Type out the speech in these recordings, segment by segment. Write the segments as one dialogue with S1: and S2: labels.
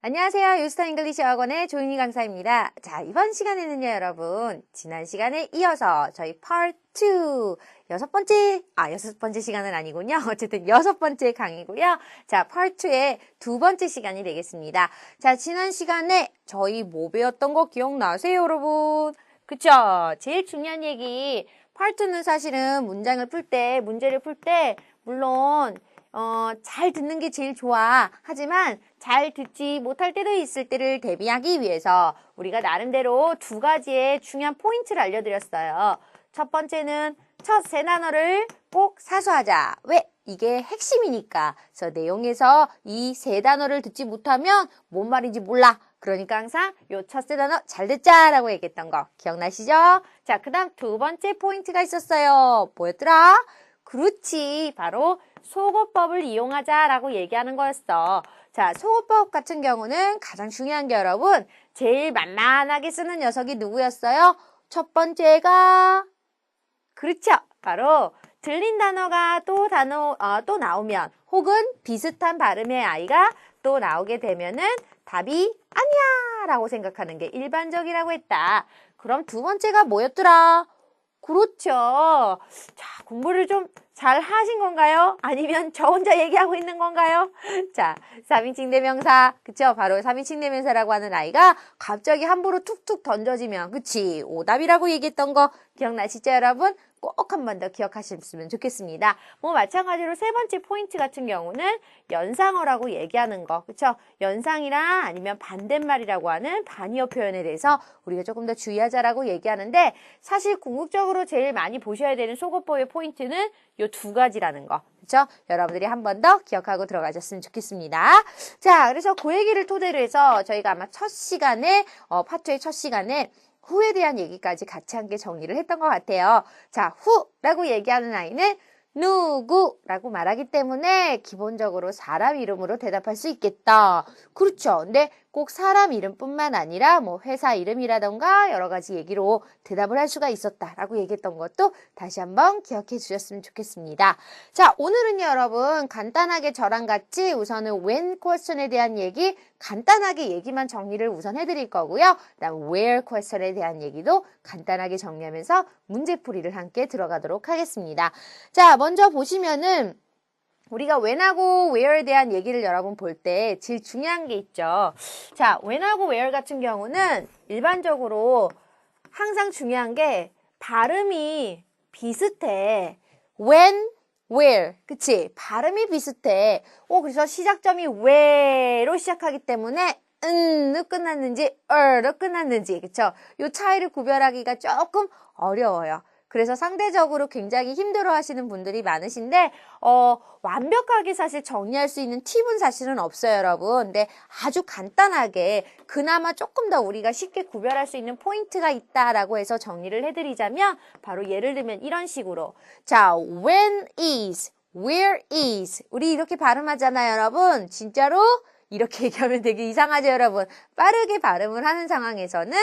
S1: 안녕하세요. 유스타 잉글리시 학원의 조인희 강사입니다. 자, 이번 시간에는요, 여러분. 지난 시간에 이어서 저희 part 2, 여섯 번째, 아, 여섯 번째 시간은 아니군요. 어쨌든 여섯 번째 강의고요. 자, part 2의 두 번째 시간이 되겠습니다. 자, 지난 시간에 저희 뭐 배웠던 거 기억나세요, 여러분? 그쵸? 제일 중요한 얘기. part 2는 사실은 문장을 풀 때, 문제를 풀 때, 물론, 어, 잘 듣는 게 제일 좋아. 하지만 잘 듣지 못할 때도 있을 때를 대비하기 위해서 우리가 나름대로 두 가지의 중요한 포인트를 알려드렸어요. 첫 번째는 첫 세 단어를 꼭 사수하자. 왜? 이게 핵심이니까. 그래서 내용에서 이 세 단어를 듣지 못하면 뭔 말인지 몰라. 그러니까 항상 요 첫 세 단어 잘 듣자라고 얘기했던 거 기억나시죠? 자, 그 다음 두 번째 포인트가 있었어요. 뭐였더라? 그렇지. 바로 소거법을 이용하자라고 얘기하는 거였어. 자, 소거법 같은 경우는 가장 중요한 게 여러분, 제일 만만하게 쓰는 녀석이 누구였어요? 첫 번째가, 그렇죠. 바로 들린 단어가 또 단어, 어, 또 나오면, 혹은 비슷한 발음의 아이가 또 나오게 되면은 답이 아니야! 라고 생각하는 게 일반적이라고 했다. 그럼 두 번째가 뭐였더라? 그렇죠. 자, 공부를 좀 잘 하신 건가요? 아니면 저 혼자 얘기하고 있는 건가요? 자, 3인칭 대명사. 그쵸? 바로 3인칭 대명사라고 하는 아이가 갑자기 함부로 툭툭 던져지면, 그치? 오답이라고 얘기했던 거 기억나시죠, 여러분? 꼭 한 번 더 기억하셨으면 좋겠습니다. 뭐 마찬가지로 세 번째 포인트 같은 경우는 연상어라고 얘기하는 거. 그쵸? 연상이랑 아니면 반대말이라고 하는 반의어 표현에 대해서 우리가 조금 더 주의하자라고 얘기하는데 사실 궁극적으로 제일 많이 보셔야 되는 속어법의 포인트는 요 두 가지라는 거. 그쵸? 여러분들이 한 번 더 기억하고 들어가셨으면 좋겠습니다. 자, 그래서 그 얘기를 토대로 해서 저희가 아마 첫 시간에, 어, 파트의 첫 시간에 후에 대한 얘기까지 같이 함께 정리를 했던 것 같아요. 자, 후라고 얘기하는 아이는 누구라고 말하기 때문에 기본적으로 사람 이름으로 대답할 수 있겠다. 그렇죠. 근데 꼭 사람 이름뿐만 아니라 뭐 회사 이름이라던가 여러 가지 얘기로 대답을 할 수가 있었다라고 얘기했던 것도 다시 한번 기억해 주셨으면 좋겠습니다. 자, 오늘은요, 여러분 간단하게 저랑 같이 우선은 when question에 대한 얘기 간단하게 얘기만 정리를 우선 해드릴 거고요. 그다음 where question에 대한 얘기도 간단하게 정리하면서 문제풀이를 함께 들어가도록 하겠습니다. 자, 먼저 보시면은 우리가 when하고 where에 대한 얘기를 여러분 볼 때 제일 중요한 게 있죠. 자, when하고 where 같은 경우는 일반적으로 항상 중요한 게 발음이 비슷해. when, where. 그치? 발음이 비슷해. 오, 그래서 시작점이 where로 시작하기 때문에 은으로 끝났는지 얼로 끝났는지 그쵸? 요 차이를 구별하기가 조금 어려워요. 그래서 상대적으로 굉장히 힘들어 하시는 분들이 많으신데, 어, 완벽하게 사실 정리할 수 있는 팁은 사실은 없어요, 여러분. 근데 아주 간단하게, 그나마 조금 더 우리가 쉽게 구별할 수 있는 포인트가 있다라고 해서 정리를 해드리자면, 바로 예를 들면 이런 식으로. 자, when is, where is. 우리 이렇게 발음하잖아요, 여러분. 진짜로? 이렇게 얘기하면 되게 이상하죠, 여러분. 빠르게 발음을 하는 상황에서는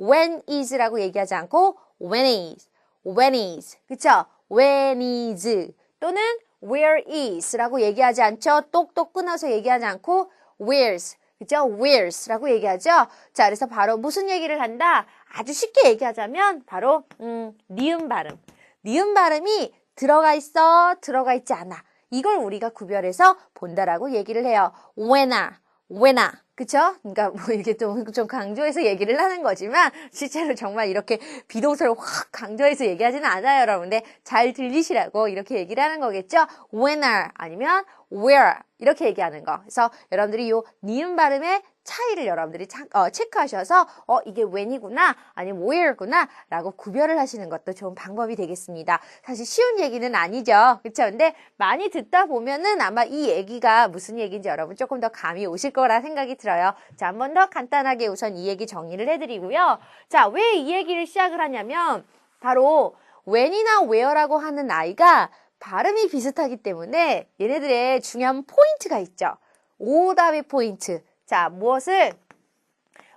S1: when is라고 얘기하지 않고 when is. When is. 그쵸? when is. 또는 where is 라고 얘기하지 않죠? 똑똑 끊어서 얘기하지 않고 where's. 그죠? where's 라고 얘기하죠? 자, 그래서 바로 무슨 얘기를 한다? 아주 쉽게 얘기하자면 바로 음, 니은 발음. 니은 발음이 들어가 있어, 들어가 있지 않아. 이걸 우리가 구별해서 본다라고 얘기를 해요. when아, when아. 그쵸? 그러니까 뭐 이렇게 좀, 좀 강조해서 얘기를 하는 거지만 실제로 정말 이렇게 비동사를 확 강조해서 얘기하지는 않아요, 여러분. 근데 잘 들리시라고 이렇게 얘기를 하는 거겠죠? when을 아니면 where 이렇게 얘기하는 거. 그래서 여러분들이 요 니은 발음의 차이를 여러분들이 차, 어, 체크하셔서 어 이게 when이구나 아니면 where구나 라고 구별을 하시는 것도 좋은 방법이 되겠습니다. 사실 쉬운 얘기는 아니죠. 그렇죠? 근데 많이 듣다 보면은 아마 이 얘기가 무슨 얘기인지 여러분 조금 더 감이 오실 거라 생각이 들어요. 자, 한 번 더 간단하게 우선 이 얘기 정리를 해드리고요. 자, 왜 이 얘기를 시작을 하냐면 바로 when이나 where라고 하는 아이가 발음이 비슷하기 때문에 얘네들의 중요한 포인트가 있죠. 오답의 포인트. 자, 무엇을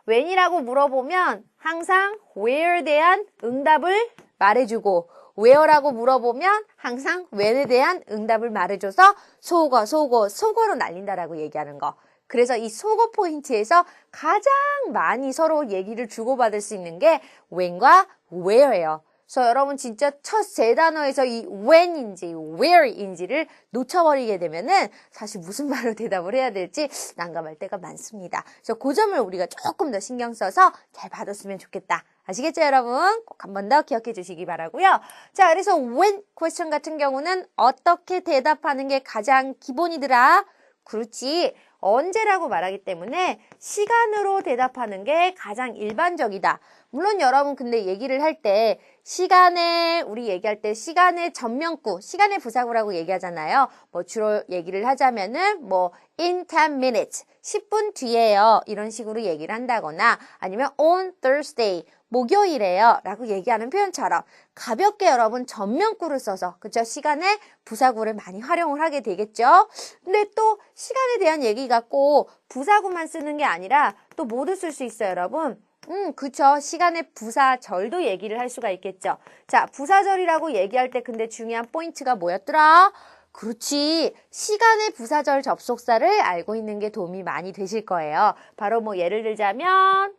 S1: when이라고 물어보면 항상 where에 대한 응답을 말해주고 where라고 물어보면 항상 when에 대한 응답을 말해줘서 속어, 속어, 속어로 날린다라고 얘기하는 거. 그래서 이 속어 포인트에서 가장 많이 서로 얘기를 주고받을 수 있는 게 when과 where예요. 그래서 여러분 진짜 첫 세 단어에서 이 when인지 where인지를 놓쳐버리게 되면은 사실 무슨 말로 대답을 해야 될지 난감할 때가 많습니다. 그래서 그 점을 우리가 조금 더 신경 써서 잘 받았으면 좋겠다. 아시겠죠, 여러분? 꼭 한 번 더 기억해 주시기 바라고요. 자, 그래서 when question 같은 경우는 어떻게 대답하는 게 가장 기본이더라? 그렇지. 언제라고 말하기 때문에 시간으로 대답하는 게 가장 일반적이다. 물론 여러분 근데 얘기를 할 때 시간에 우리 얘기할 때 시간의 전면구, 시간의 부사구라고 얘기하잖아요. 뭐 주로 얘기를 하자면은 뭐 in 10 minutes, 10분 뒤에요. 이런 식으로 얘기를 한다거나 아니면 on Thursday, 목요일에요. 라고 얘기하는 표현처럼 가볍게 여러분 전면구를 써서 그쵸 시간에 부사구를 많이 활용을 하게 되겠죠. 근데 또 시간에 대한 얘기 같고 부사구만 쓰는 게 아니라 또 뭐도 쓸수 있어요, 여러분. 음, 그쵸. 시간의 부사절도 얘기를 할 수가 있겠죠. 자, 부사절이라고 얘기할 때 근데 중요한 포인트가 뭐였더라? 그렇지. 시간의 부사절 접속사를 알고 있는 게 도움이 많이 되실 거예요. 바로 뭐 예를 들자면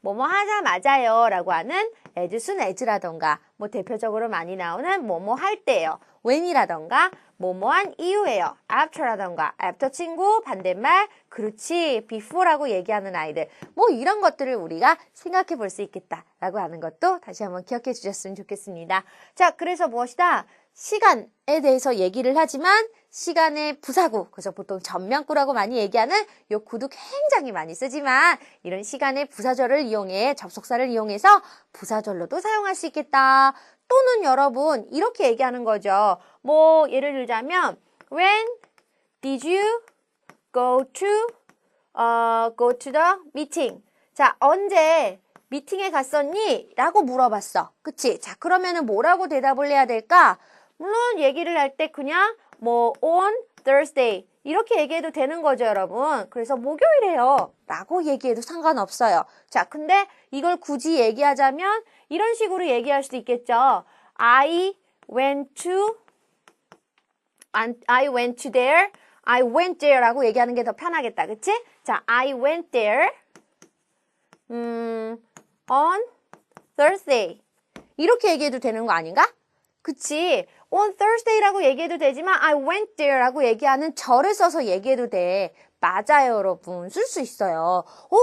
S1: 뭐뭐 하자마자요 라고 하는 as soon as라던가 뭐 대표적으로 많이 나오는 뭐뭐 할 때요. when이라던가 뭐뭐한 이후에요. after라던가 after 친구 반대말 그렇지 before라고 얘기하는 아이들 뭐 이런 것들을 우리가 생각해 볼 수 있겠다 라고 하는 것도 다시 한번 기억해 주셨으면 좋겠습니다. 자 그래서 무엇이다? 시간에 대해서 얘기를 하지만 시간의 부사구, 그래서 보통 전면구라고 많이 얘기하는 요 구도 굉장히 많이 쓰지만 이런 시간의 부사절을 이용해 접속사를 이용해서 부사절로도 사용할 수 있겠다. 또는 여러분 이렇게 얘기하는 거죠. 뭐 예를 들자면 When did you go to uh, go to the meeting? 자 언제 미팅에 갔었니? 라고 물어봤어. 그치? 자 그러면은 뭐라고 대답을 해야 될까? 물론 얘기를 할 때 그냥 뭐 on Thursday 이렇게 얘기해도 되는 거죠, 여러분. 그래서 목요일에요. 라고 얘기해도 상관없어요. 자, 근데 이걸 굳이 얘기하자면 이런 식으로 얘기할 수도 있겠죠. I went to I went to there. I went there 라고 얘기하는 게 더 편하겠다. 그치? 자, I went there. 음, on Thursday. 이렇게 얘기해도 되는 거 아닌가? 그치? on Thursday라고 얘기해도 되지만 I went there라고 얘기하는 절을 써서 얘기해도 돼. 맞아요, 여러분. 쓸 수 있어요. 어?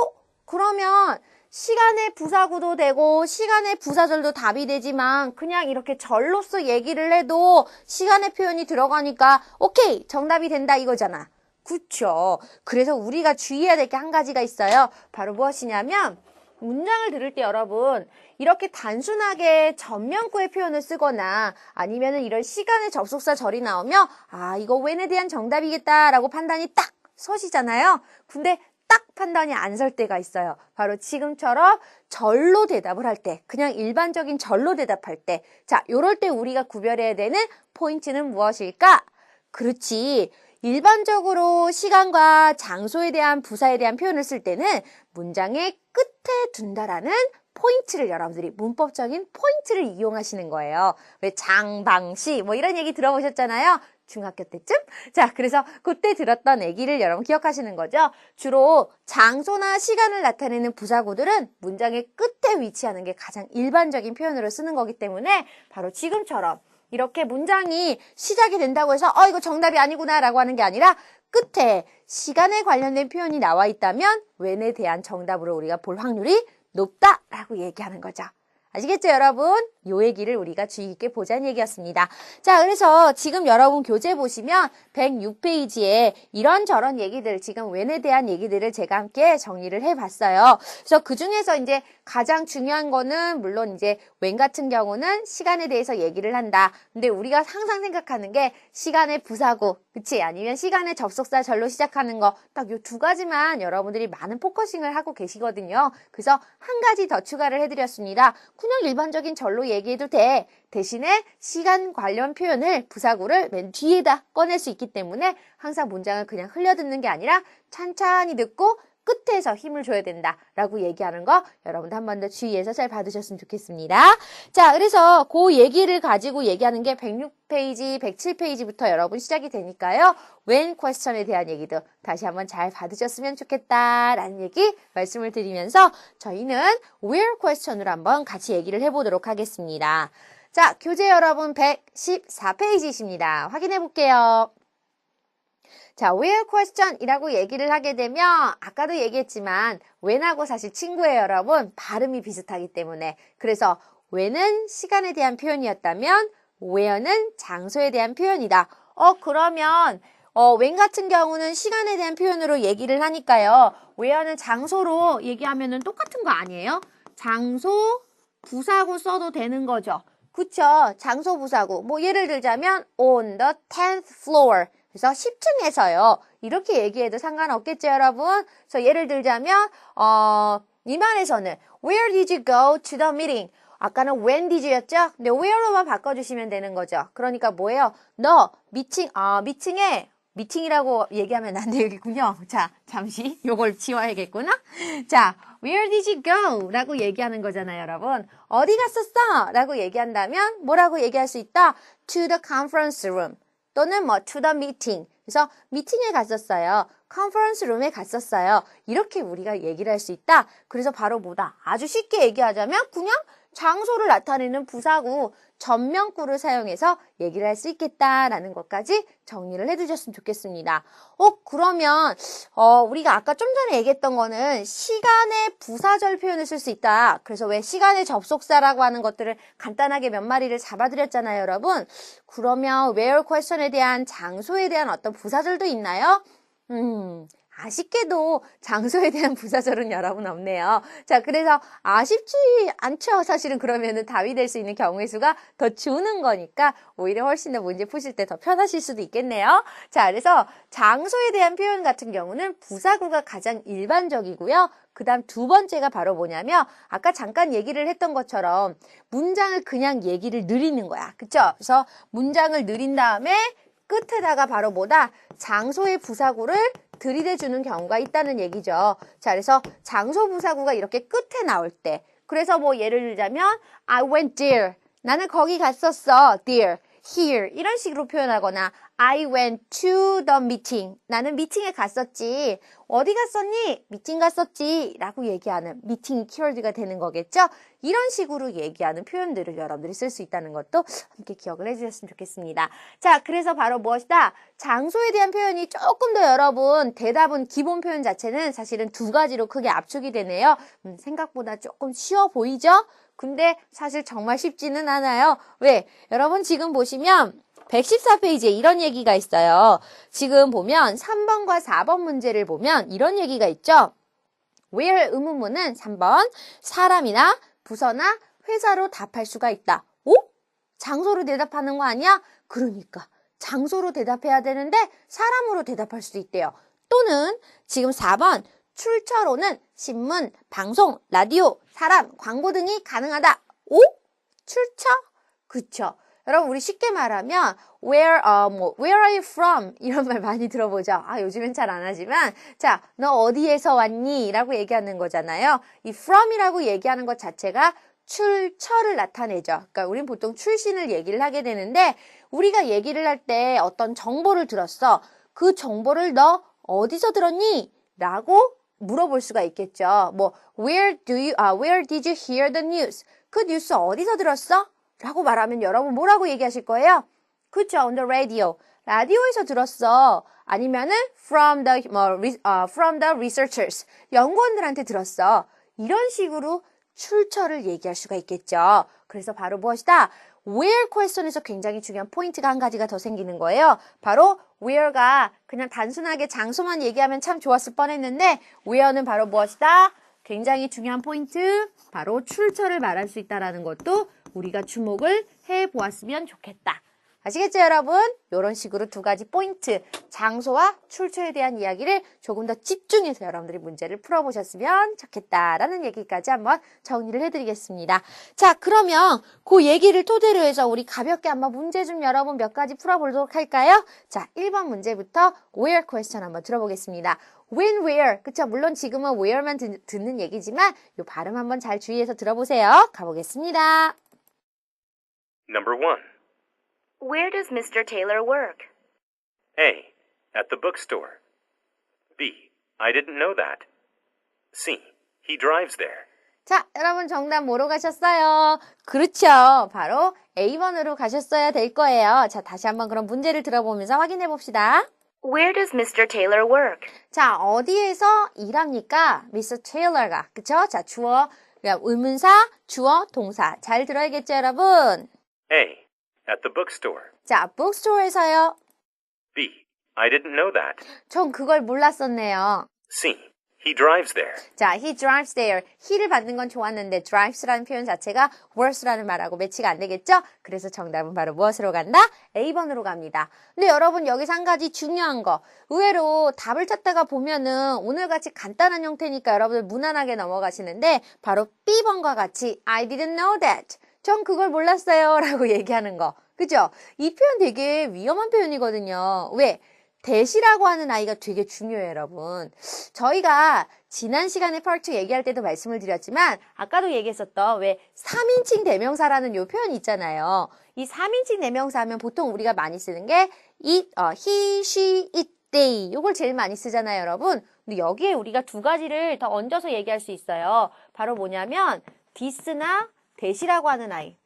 S1: 그러면 시간의 부사구도 되고 시간의 부사절도 답이 되지만 그냥 이렇게 절로서 얘기를 해도 시간의 표현이 들어가니까 오케이 정답이 된다 이거잖아. 그쵸? 그래서 우리가 주의해야 될 게 한 가지가 있어요. 바로 무엇이냐면 문장을 들을 때 여러분 이렇게 단순하게 전면구의 표현을 쓰거나 아니면은 이런 시간의 접속사 절이 나오면 아 이거 when에 대한 정답이겠다라고 판단이 딱 서시잖아요. 근데 딱 판단이 안 설 때가 있어요. 바로 지금처럼 절로 대답을 할 때, 그냥 일반적인 절로 대답할 때. 자, 요럴 때 우리가 구별해야 되는 포인트는 무엇일까? 그렇지. 일반적으로 시간과 장소에 대한 부사에 대한 표현을 쓸 때는 문장의 끝에 둔다라는 포인트를 여러분들이 문법적인 포인트를 이용하시는 거예요. 왜 장방시 뭐 이런 얘기 들어보셨잖아요. 중학교 때쯤? 자, 그래서 그때 들었던 얘기를 여러분 기억하시는 거죠? 주로 장소나 시간을 나타내는 부사구들은 문장의 끝에 위치하는 게 가장 일반적인 표현으로 쓰는 거기 때문에 바로 지금처럼 이렇게 문장이 시작이 된다고 해서 어 이거 정답이 아니구나 라고 하는 게 아니라 끝에 시간에 관련된 표현이 나와 있다면 when에 대한 정답으로 우리가 볼 확률이 높다라고 얘기하는 거죠. 아시겠죠, 여러분? 요 얘기를 우리가 주의 깊게 보자는 얘기였습니다. 자, 그래서 지금 여러분 교재 보시면 106페이지에 이런저런 얘기들, 지금 웬에 대한 얘기들을 제가 함께 정리를 해봤어요. 그래서 그 중에서 이제 가장 중요한 거는 물론 이제 웬 같은 경우는 시간에 대해서 얘기를 한다. 근데 우리가 항상 생각하는 게 시간의 부사구, 그치? 아니면 시간의 접속사 절로 시작하는 거. 딱 요 두 가지만 여러분들이 많은 포커싱을 하고 계시거든요. 그래서 한 가지 더 추가를 해드렸습니다. 그냥 일반적인 절로 얘기해도 돼. 대신에 시간 관련 표현을 부사구를 맨 뒤에다 꺼낼 수 있기 때문에 항상 문장을 그냥 흘려듣는 게 아니라 찬찬히 듣고 끝에서 힘을 줘야 된다라고 얘기하는 거 여러분도 한 번 더 주의해서 잘 받으셨으면 좋겠습니다. 자, 그래서 그 얘기를 가지고 얘기하는 게 106페이지, 107페이지부터 여러분 시작이 되니까요. when question에 대한 얘기도 다시 한번 잘 받으셨으면 좋겠다라는 얘기 말씀을 드리면서 저희는 where question으로 한번 같이 얘기를 해보도록 하겠습니다. 자, 교재 여러분 114페이지이십니다. 확인해 볼게요. 자, where question이라고 얘기를 하게 되면 아까도 얘기했지만 when하고 사실 친구예요, 여러분. 발음이 비슷하기 때문에. 그래서 when은 시간에 대한 표현이었다면 where는 장소에 대한 표현이다. 어, 그러면 어, when 같은 경우는 시간에 대한 표현으로 얘기를 하니까요. where는 장소로 얘기하면은 똑같은 거 아니에요? 장소, 부사고 써도 되는 거죠. 그쵸? 장소 부사고. 뭐 예를 들자면 on the 10th floor. 그래서 10층에서요. 이렇게 얘기해도 상관없겠죠, 여러분? 그래서 예를 들자면 어, 이 말에서는 Where did you go to the meeting? 아까는 when did였죠? 근데 where로만 바꿔주시면 되는 거죠. 그러니까 뭐예요? 너 미팅, 아, 미팅에 미팅이라고 얘기하면 안 되겠군요. 자, 잠시 요걸 지워야겠구나. 자, where did you go? 라고 얘기하는 거잖아요, 여러분. 어디 갔었어? 라고 얘기한다면 뭐라고 얘기할 수 있다? to the conference room. 또는 뭐 to the meeting. 그래서 미팅에 갔었어요. 컨퍼런스 룸에 갔었어요. 이렇게 우리가 얘기를 할 수 있다. 그래서 바로 뭐다? 아주 쉽게 얘기하자면 그냥 장소를 나타내는 부사구 전명구를 사용해서 얘기를 할 수 있겠다라는 것까지 정리를 해두셨으면 좋겠습니다. 어 그러면 어 우리가 아까 좀 전에 얘기했던 거는 시간의 부사절 표현을 쓸 수 있다. 그래서 왜 시간의 접속사라고 하는 것들을 간단하게 몇 마리를 잡아드렸잖아요, 여러분. 그러면 where question에 대한 장소에 대한 어떤 부사절도 있나요? 음, 아쉽게도 장소에 대한 부사절은 여러분 없네요. 자, 그래서 아쉽지 않죠. 사실은 그러면은 답이 될 수 있는 경우의 수가 더 주는 거니까 오히려 훨씬 더 문제 푸실 때 더 편하실 수도 있겠네요. 자, 그래서 장소에 대한 표현 같은 경우는 부사구가 가장 일반적이고요. 그 다음 두 번째가 바로 뭐냐면 아까 잠깐 얘기를 했던 것처럼 문장을 그냥 얘기를 느리는 거야. 그쵸? 그래서 문장을 느린 다음에 끝에다가 바로 뭐다? 장소의 부사구를 들이대주는 경우가 있다는 얘기죠. 자, 그래서 장소 부사구가 이렇게 끝에 나올 때. 그래서 뭐 예를 들자면 I went there. 나는 거기 갔었어. there. Here. 이런 식으로 표현하거나 I went to the meeting. 나는 미팅에 갔었지. 어디 갔었니? 미팅 갔었지. 라고 얘기하는 미팅 키워드가 되는 거겠죠? 이런 식으로 얘기하는 표현들을 여러분들이 쓸 수 있다는 것도 함께 기억을 해주셨으면 좋겠습니다. 자, 그래서 바로 무엇이다? 장소에 대한 표현이 조금 더 여러분, 대답은 기본 표현 자체는 사실은 두 가지로 크게 압축이 되네요. 음, 생각보다 조금 쉬워 보이죠? 근데 사실 정말 쉽지는 않아요. 왜? 여러분 지금 보시면 114페이지에 이런 얘기가 있어요. 지금 보면 3번과 4번 문제를 보면 이런 얘기가 있죠. where 의문문은 3번 사람이나 부서나 회사로 답할 수가 있다. 오? 장소로 대답하는 거 아니야? 그러니까 장소로 대답해야 되는데 사람으로 대답할 수도 있대요. 또는 지금 4번 출처로는 신문, 방송, 라디오, 사람, 광고 등이 가능하다. 오? 출처? 그쵸. 여러분 우리 쉽게 말하면 where 어, 뭐 where are you from 이런 말 많이 들어보죠. 아 요즘엔 잘 안 하지만 자 너 어디에서 왔니?라고 얘기하는 거잖아요. 이 from이라고 얘기하는 것 자체가 출처를 나타내죠. 그러니까 우린 보통 출신을 얘기를 하게 되는데 우리가 얘기를 할 때 어떤 정보를 들었어. 그 정보를 너 어디서 들었니? 라고 물어볼 수가 있겠죠. 뭐 where do you 아 where did you hear the news? 그 뉴스 어디서 들었어? 라고 말하면 여러분 뭐라고 얘기하실 거예요? 그쵸, on the radio. 라디오에서 들었어. 아니면은 from the 뭐 uh, from the researchers. 연구원들한테 들었어. 이런 식으로 출처를 얘기할 수가 있겠죠. 그래서 바로 무엇이다? Where question에서 굉장히 중요한 포인트가 한 가지가 더 생기는 거예요. 바로 where가 그냥 단순하게 장소만 얘기하면 참 좋았을 뻔했는데 where는 바로 무엇이다? 굉장히 중요한 포인트, 바로 출처를 말할 수 있다라는 것도 우리가 주목을 해 보았으면 좋겠다. 아시겠죠, 여러분? 이런 식으로 두 가지 포인트, 장소와 출처에 대한 이야기를 조금 더 집중해서 여러분들이 문제를 풀어보셨으면 좋겠다라는 얘기까지 한번 정리를 해드리겠습니다. 자, 그러면 그 얘기를 토대로 해서 우리 가볍게 한번 문제 좀 여러분 몇 가지 풀어보도록 할까요? 자, 1번 문제부터 where question 한번 들어보겠습니다. when, where. 그쵸? 물론 지금은 where만 듣, 듣는 얘기지만 요 발음 한번 잘 주의해서 들어보세요. 가보겠습니다.
S2: Number 1.
S3: Where does Mr. Taylor work?
S2: A. At the bookstore. B. I didn't know that. C. He drives there.
S1: 자, 여러분 정답 뭐로 가셨어요? 그렇죠. 바로 A번으로 가셨어야 될 거예요. 자, 다시 한번 그럼 문제를 들어보면서 확인해 봅시다.
S3: Where does Mr. Taylor work?
S1: 자, 어디에서 일합니까? Mr. Taylor가. 그쵸? 자, 주어, 그러니까 의문사, 주어, 동사. 잘 들어야겠죠, 여러분?
S2: A. At the bookstore.
S1: 자, bookstore에서요.
S2: B. I didn't know that.
S1: 전 그걸 몰랐었네요.
S2: C. He drives there.
S1: 자, he drives there. he를 받는 건 좋았는데 drives라는 표현 자체가 works라는 말하고 매치가 안 되겠죠? 그래서 정답은 바로 무엇으로 간다? A번으로 갑니다. 근데 여러분 여기서 한 가지 중요한 거. 의외로 답을 찾다가 보면은 오늘같이 간단한 형태니까 여러분들 무난하게 넘어가시는데 바로 B번과 같이 I didn't know that. 전 그걸 몰랐어요. 라고 얘기하는 거. 그죠? 이 표현 되게 위험한 표현이거든요. 왜? 대시라고 하는 아이가 되게 중요해요, 여러분. 저희가 지난 시간에 파트 얘기할 때도 말씀을 드렸지만 아까도 얘기했었던 왜 3인칭 대명사라는 요 표현이 있잖아요. 이 3인칭 대명사 하면 보통 우리가 많이 쓰는 게 it, 어, he, she, it, they 요걸 제일 많이 쓰잖아요, 여러분. 근데 여기에 우리가 두 가지를 더 얹어서 얘기할 수 있어요. 바로 뭐냐면 this나 that이라고 하는 아이.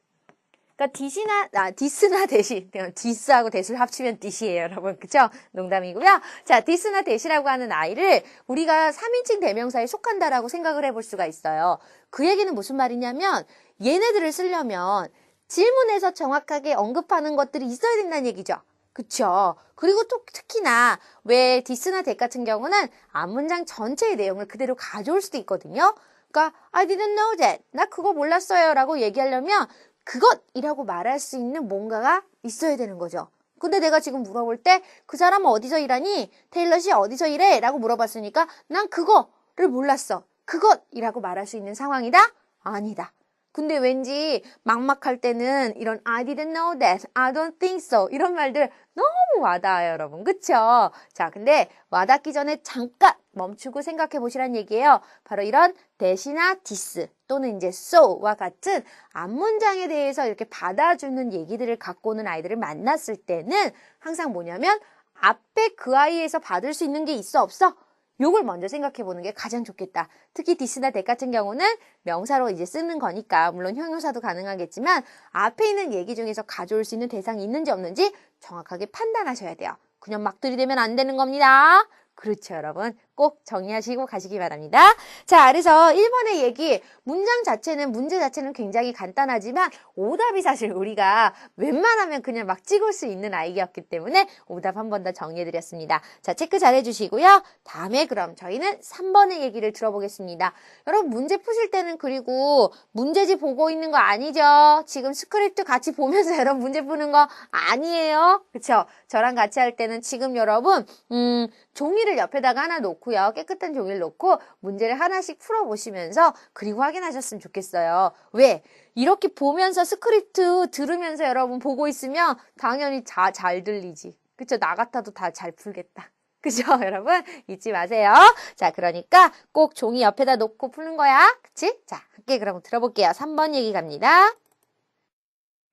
S1: 그러니까 디시나 아 디스나 대시 디스하고 대시를 합치면 디시예요, 여러분. 그죠? 농담이고요. 자, 디스나 대시라고 하는 아이를 우리가 3인칭 대명사에 속한다라고 생각을 해볼 수가 있어요. 그 얘기는 무슨 말이냐면 얘네들을 쓰려면 질문에서 정확하게 언급하는 것들이 있어야 된다는 얘기죠. 그쵸. 그리고 또 특히나 왜 디스나 대 같은 경우는 앞문장 전체의 내용을 그대로 가져올 수도 있거든요. 그러니까 I didn't know that. 나 그거 몰랐어요. 라고 얘기하려면 그것이라고 말할 수 있는 뭔가가 있어야 되는 거죠. 근데 내가 지금 물어볼 때 그 사람은 어디서 일하니? 테일러 씨 어디서 일해? 라고 물어봤으니까 난 그거를 몰랐어. 그것이라고 말할 수 있는 상황이다? 아니다. 근데 왠지 막막할 때는 이런 I didn't know that, I don't think so 이런 말들 너무 와닿아요, 여러분. 그쵸? 자, 근데 와닿기 전에 잠깐 멈추고 생각해 보시란 얘기예요. 바로 이런 대시나 디스 또는 이제 so와 같은 앞문장에 대해서 이렇게 받아주는 얘기들을 갖고 오는 아이들을 만났을 때는 항상 뭐냐면 앞에 그 아이에서 받을 수 있는 게 있어 없어? 요걸 먼저 생각해 보는 게 가장 좋겠다. 특히 디스나 덱 같은 경우는 명사로 이제 쓰는 거니까 물론 형용사도 가능하겠지만 앞에 있는 얘기 중에서 가져올 수 있는 대상이 있는지 없는지 정확하게 판단하셔야 돼요. 그냥 막 들이대면 안 되는 겁니다. 그렇죠, 여러분. 꼭 정리하시고 가시기 바랍니다. 자, 그래서 1번의 얘기, 문장 자체는, 문제 자체는 굉장히 간단하지만, 오답이 사실 우리가 웬만하면 그냥 막 찍을 수 있는 아이였기 때문에, 오답 한 번 더 정리해드렸습니다. 자, 체크 잘 해주시고요. 다음에 그럼 저희는 3번의 얘기를 들어보겠습니다. 여러분, 문제 푸실 때는 그리고 문제지 보고 있는 거 아니죠? 지금 스크립트 같이 보면서 여러분 문제 푸는 거 아니에요? 그쵸? 저랑 같이 할 때는 지금 여러분, 음, 종이를 옆에다가 하나 놓고 요. 깨끗한 종이를 놓고 문제를 하나씩 풀어보시면서 그리고 확인하셨으면 좋겠어요. 왜? 이렇게 보면서 스크립트 들으면서 여러분 보고 있으면 당연히 자, 잘 들리지. 그쵸? 나 같아도 다 잘 풀겠다. 그죠, 여러분? 잊지 마세요. 자, 그러니까 꼭 종이 옆에다 놓고 푸는 거야. 그치? 자, 함께 그럼 들어볼게요. 3번 얘기 갑니다.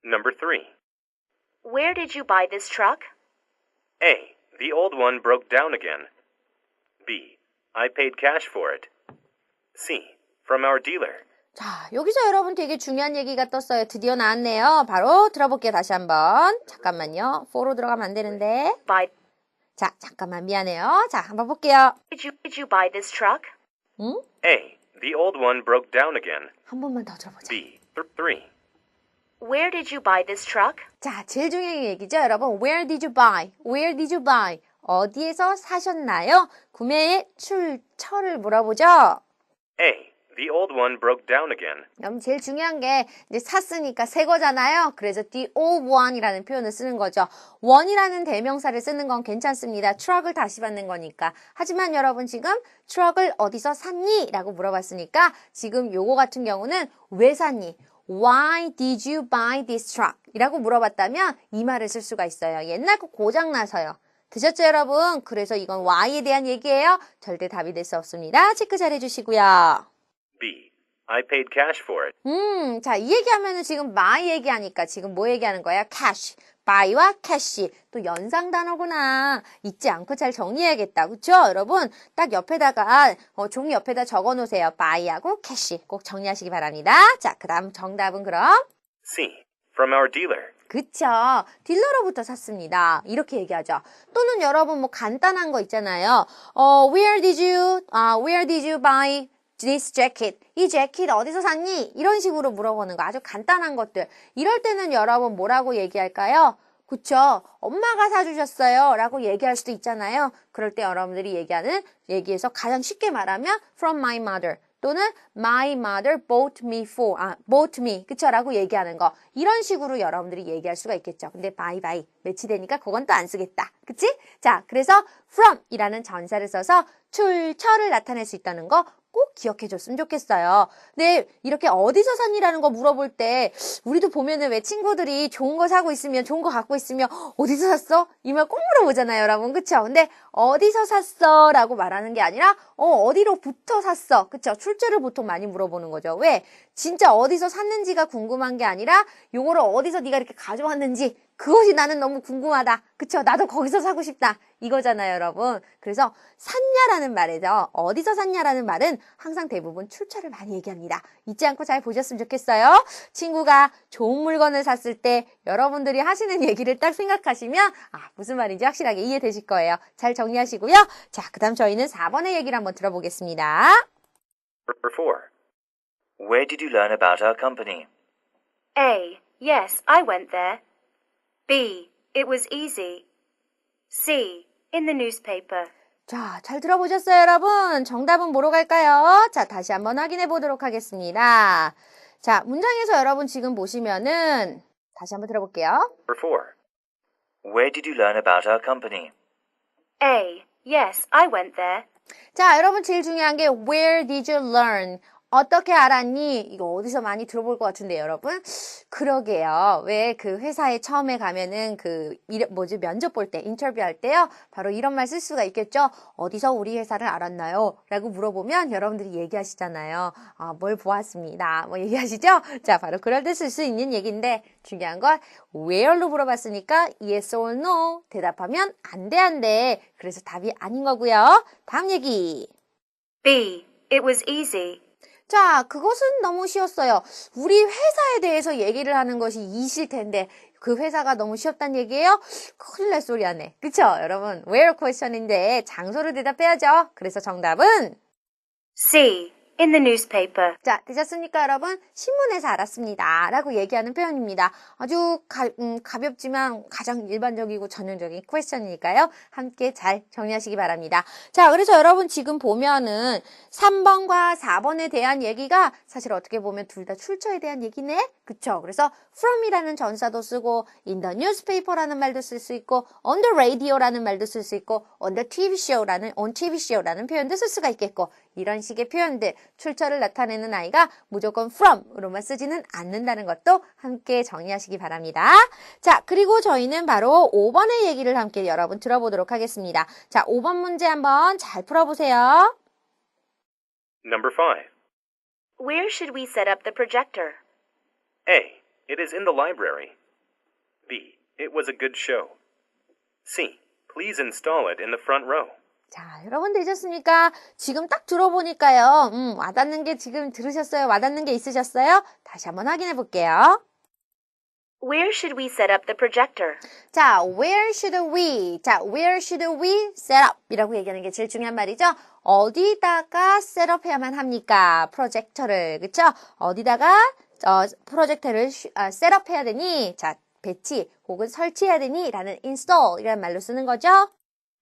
S2: Number 3.
S3: Where did you buy this truck?
S2: A. The old one broke down again. B. I paid cash for it. C. From our dealer.
S1: 자, 여기서 여러분 되게 중요한 얘기가 떴어요. 드디어 나왔네요. 바로 들어볼게요. 다시 한번. 잠깐만요. 4로 들어가면 안 되는데.
S3: Buy
S1: 자, 잠깐만 미안해요. 자, 한번 볼게요.
S3: did you did you buy this truck?
S1: 응?
S2: A. The old one broke down again.
S1: 한 번만 더 들어보자.
S2: B. 3.
S3: Where did you buy this truck?
S1: 자, 제일 중요한 얘기죠, 여러분. Where did you buy? Where did you buy? 어디에서 사셨나요? 구매의 출처를 물어보죠.
S2: A. the old one broke down again.
S1: 그럼 제일 중요한 게 이제 샀으니까 새 거잖아요. 그래서 the old one이라는 표현을 쓰는 거죠. one이라는 대명사를 쓰는 건 괜찮습니다. 트럭을 다시 받는 거니까. 하지만 여러분 지금 트럭을 어디서 샀니? 라고 물어봤으니까 지금 요거 같은 경우는 왜 샀니? Why did you buy this truck? 이라고 물어봤다면 이 말을 쓸 수가 있어요. 옛날 거 고장 나서요. 드셨죠, 여러분? 그래서 이건 why에 대한 얘기예요. 절대 답이 될 수 없습니다. 체크 잘 해주시고요.
S2: B. I paid cash for it.
S1: 음, 자, 이 얘기하면은 지금 my 얘기하니까 지금 뭐 얘기하는 거야? cash. buy와 cash. 또 연상 단어구나. 잊지 않고 잘 정리해야겠다. 그쵸? 여러분, 딱 옆에다가, 어, 종이 옆에다 적어 놓으세요. buy하고 cash. 꼭 정리하시기 바랍니다. 자, 그 다음 정답은 그럼?
S2: C. From our dealer.
S1: 그쵸. 딜러로부터 샀습니다. 이렇게 얘기하죠. 또는 여러분 뭐 간단한 거 있잖아요. 어, where did you, 아, where did you buy this jacket? 이 재킷 어디서 샀니? 이런 식으로 물어보는 거 아주 간단한 것들. 이럴 때는 여러분 뭐라고 얘기할까요? 그쵸. 엄마가 사주셨어요. 라고 얘기할 수도 있잖아요. 그럴 때 여러분들이 얘기하는, 얘기에서 가장 쉽게 말하면 from my mother. 또는 my mother bought me for, 아, bought me. 그쵸? 라고 얘기하는 거. 이런 식으로 여러분들이 얘기할 수가 있겠죠. 근데 bye bye. 매치되니까 그건 또 안 쓰겠다. 그치? 자, 그래서 from 이라는 전사를 써서 출처를 나타낼 수 있다는 거꼭 기억해 줬으면 좋겠어요. 근데 이렇게 어디서 샀니라는 거 물어볼 때 우리도 보면은 왜 친구들이 좋은 거 사고 있으면 좋은 거 갖고 있으면 어디서 샀어? 이 말 꼭 물어보잖아요, 여러분. 그쵸? 근데 어디서 샀어? 라고 말하는 게 아니라 어, 어디로부터 샀어? 그쵸? 출처를 보통 많이 물어보는 거죠. 왜? 진짜 어디서 샀는지가 궁금한 게 아니라 요거를 어디서 네가 이렇게 가져왔는지 그것이 나는 너무 궁금하다. 그쵸? 나도 거기서 사고 싶다. 이거잖아요, 여러분. 그래서 샀냐라는 말에서 어디서 샀냐라는 말은 항상 대부분 출처를 많이 얘기합니다. 잊지 않고 잘 보셨으면 좋겠어요. 친구가 좋은 물건을 샀을 때 여러분들이 하시는 얘기를 딱 생각하시면 아, 무슨 말인지 확실하게 이해되실 거예요. 잘 정리하시고요. 자, 그 다음 저희는 4번의 얘기를 한번 들어보겠습니다.
S2: Number 4.
S4: Where did you learn about our company?
S3: A. Yes, I went there. B. It was easy. C. In the newspaper.
S1: 자, 잘 들어보셨어요, 여러분? 정답은 뭐로 갈까요? 자, 다시 한번 확인해 보도록 하겠습니다. 자, 문장에서 여러분 지금 보시면은 다시 한번 들어볼게요.
S2: Number 4.
S4: Where did you learn about our company?
S3: A. Yes, I went there.
S1: 자, 여러분 제일 중요한 게 where did you learn? 어떻게 알았니? 이거 어디서 많이 들어볼 것 같은데 여러분? 그러게요. 왜 그 회사에 처음에 가면은 그 일- 뭐지 면접 볼 때 인터뷰 할 때요. 바로 이런 말 쓸 수가 있겠죠. 어디서 우리 회사를 알았나요? 라고 물어보면 여러분들이 얘기하시잖아요. 아, 뭘 보았습니다. 뭐 얘기하시죠? 자, 바로 그럴 때 쓸 수 있는 얘기인데 중요한 건 where로 물어봤으니까 yes or no 대답하면 안 돼, 안 돼. 그래서 답이 아닌 거고요. 다음 얘기.
S3: B. It was easy.
S1: 자, 그것은 너무 쉬웠어요. 우리 회사에 대해서 얘기를 하는 것이 이실 텐데, 그 회사가 너무 쉬웠단 얘기예요? 큰일 날 소리 하네. 그쵸? 여러분, where question인데 장소를 대답해야죠. 그래서 정답은
S3: C. In the newspaper.
S1: 자, 되셨습니까, 여러분? 신문에서 알았습니다. 라고 얘기하는 표현입니다. 아주 가, 음, 가볍지만 가장 일반적이고 전형적인 퀘스천이니까요. 함께 잘 정리하시기 바랍니다. 자, 그래서 여러분 지금 보면은 3번과 4번에 대한 얘기가 사실 어떻게 보면 둘 다 출처에 대한 얘기네? 그쵸? 그래서 from이라는 전사도 쓰고 in the newspaper라는 말도 쓸 수 있고 on the radio라는 말도 쓸 수 있고 on the TV show라는 on TV show라는 표현도 쓸 수가 있겠고 이런 식의 표현들 출처를 나타내는 아이가 무조건 from으로만 쓰지는 않는다는 것도 함께 정리하시기 바랍니다. 자, 그리고 저희는 바로 5번의 얘기를 함께 여러분 들어보도록 하겠습니다. 자, 5번 문제 한번 잘 풀어보세요.
S2: Number 5.
S3: Where should we set up the projector?
S2: A. It is in the library. B. It was a good show. C. Please install it in the front row.
S1: 자, 여러분 되셨습니까? 지금 딱 들어보니까요. 음, 와닿는 게 지금 들으셨어요? 와닿는 게 있으셨어요? 다시 한번 확인해 볼게요.
S3: Where should we set up the projector?
S1: 자, where should we? 자, where should we set up? 이라고 얘기하는 게 제일 중요한 말이죠. 어디다가 셋업 해야만 합니까? 프로젝터를. 그쵸? 어디다가 어, 프로젝터를 쉬- 아, 셋업 해야 되니? 자, 배치 혹은 설치해야 되니? 라는 install 이라는 말로 쓰는 거죠.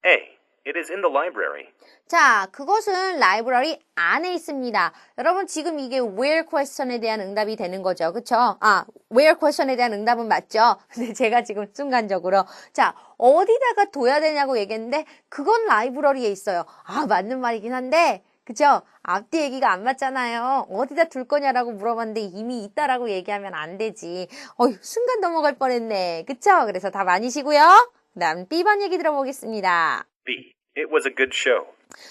S2: A. It is in the library.
S1: 자, 그것은 라이브러리 안에 있습니다. 여러분 지금 이게 where question에 대한 응답이 되는 거죠. 그쵸? 아, where question에 대한 응답은 맞죠? 근데 제가 지금 순간적으로 자, 어디다가 둬야 되냐고 얘기했는데 그건 라이브러리에 있어요. 아, 맞는 말이긴 한데 그죠? 앞뒤 얘기가 안 맞잖아요. 어디다 둘 거냐라고 물어봤는데 이미 있다라고 얘기하면 안 되지. 어휴, 순간 넘어갈 뻔했네. 그쵸? 그래서 답 아니시고요. 그 다음 B번 얘기 들어보겠습니다.
S2: B. It was a good show.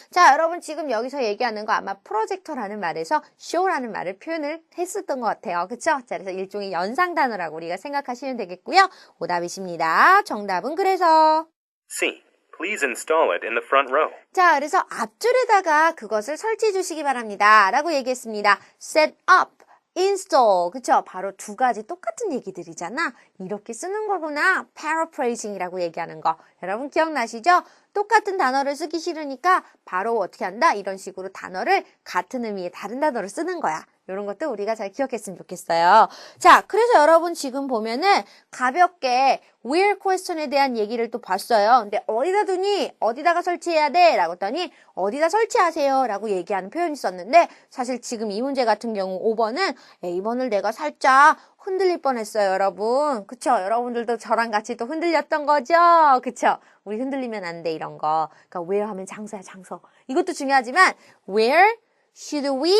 S1: 자, 여러분 지금 여기서 얘기하는 거 아마 프로젝터라는 말에서 show라는 말을 표현을 했었던 것 같아요. 그쵸? 자, 그래서 일종의 연상 단어라고 우리가 생각하시면 되겠고요. 오답이십니다. 정답은 그래서
S2: C. Please install it in the front row.
S1: 자, 그래서 앞줄에다가 그것을 설치해 주시기 바랍니다. 라고 얘기했습니다. set up, install. 그쵸? 바로 두 가지 똑같은 얘기들이잖아. 이렇게 쓰는 거구나. paraphrasing이라고 얘기하는 거. 여러분 기억나시죠? 똑같은 단어를 쓰기 싫으니까 바로 어떻게 한다? 이런 식으로 단어를 같은 의미의 다른 단어를 쓰는 거야. 이런 것도 우리가 잘 기억했으면 좋겠어요. 자, 그래서 여러분 지금 보면은 가볍게 where question에 대한 얘기를 또 봤어요. 근데 어디다 두니? 어디다가 설치해야 돼? 라고 했더니 어디다 설치하세요? 라고 얘기하는 표현이 있었는데 사실 지금 이 문제 같은 경우 5번은 A번을 내가 살짝 흔들릴 뻔했어요, 여러분. 그쵸? 여러분들도 저랑 같이 또 흔들렸던 거죠? 그쵸? 우리 흔들리면 안 돼, 이런 거. 그러니까 where 하면 장소야, 장소. 이것도 중요하지만 where should we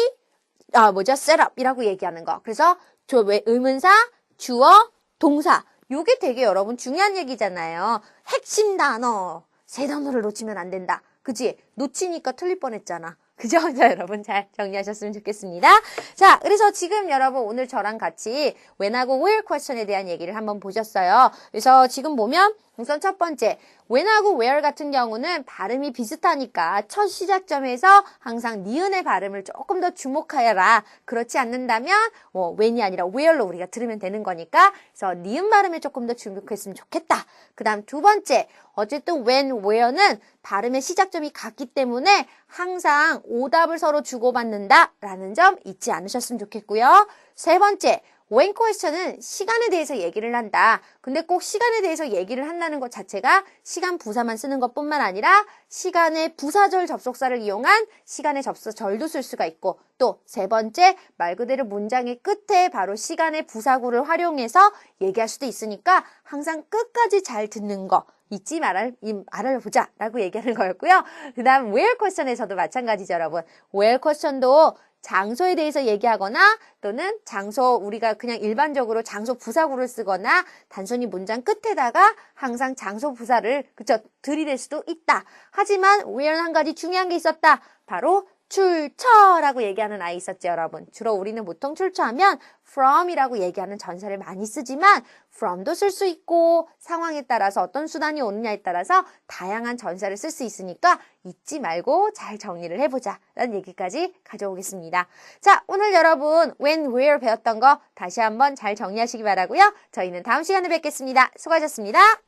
S1: 아, 뭐죠? setup이라고 얘기하는 거. 그래서 저 왜 의문사, 주어, 동사. 요게 되게 여러분 중요한 얘기잖아요. 핵심 단어. 세 단어를 놓치면 안 된다. 그지? 놓치니까 틀릴 뻔했잖아. 그죠? 자, 여러분 잘 정리하셨으면 좋겠습니다. 자, 그래서 지금 여러분 오늘 저랑 같이 when하고 where question에 대한 얘기를 한번 보셨어요. 그래서 지금 보면 우선 첫 번째, when하고 where 같은 경우는 발음이 비슷하니까 첫 시작점에서 항상 니은의 발음을 조금 더 주목하여라. 그렇지 않는다면 뭐 when이 아니라 where로 우리가 들으면 되는 거니까 그래서 니은 발음에 조금 더 주목했으면 좋겠다. 그 다음 두 번째, 어쨌든 when, where는 발음의 시작점이 같기 때문에 항상 오답을 서로 주고받는다 라는 점 잊지 않으셨으면 좋겠고요. 세 번째, when question은 시간에 대해서 얘기를 한다. 근데 꼭 시간에 대해서 얘기를 한다는 것 자체가 시간 부사만 쓰는 것 뿐만 아니라 시간의 부사절 접속사를 이용한 시간의 접속절도 쓸 수가 있고 또 세 번째, 말 그대로 문장의 끝에 바로 시간의 부사구를 활용해서 얘기할 수도 있으니까 항상 끝까지 잘 듣는 거. 잊지 말아, 알아보자 라고 얘기하는 거였고요. 그 다음 where question에서도 마찬가지죠 여러분. where question도 장소에 대해서 얘기하거나 또는 장소 우리가 그냥 일반적으로 장소 부사구를 쓰거나 단순히 문장 끝에다가 항상 장소 부사를 그쵸 들이댈 수도 있다. 하지만 where는 한 가지 중요한 게 있었다. 바로 출처라고 얘기하는 아이 있었죠, 여러분. 주로 우리는 보통 출처하면 from이라고 얘기하는 전사를 많이 쓰지만 from도 쓸 수 있고 상황에 따라서 어떤 수단이 오느냐에 따라서 다양한 전사를 쓸 수 있으니까 잊지 말고 잘 정리를 해보자 라는 얘기까지 가져오겠습니다. 자, 오늘 여러분 when, where 배웠던 거 다시 한번 잘 정리하시기 바라고요. 저희는 다음 시간에 뵙겠습니다. 수고하셨습니다.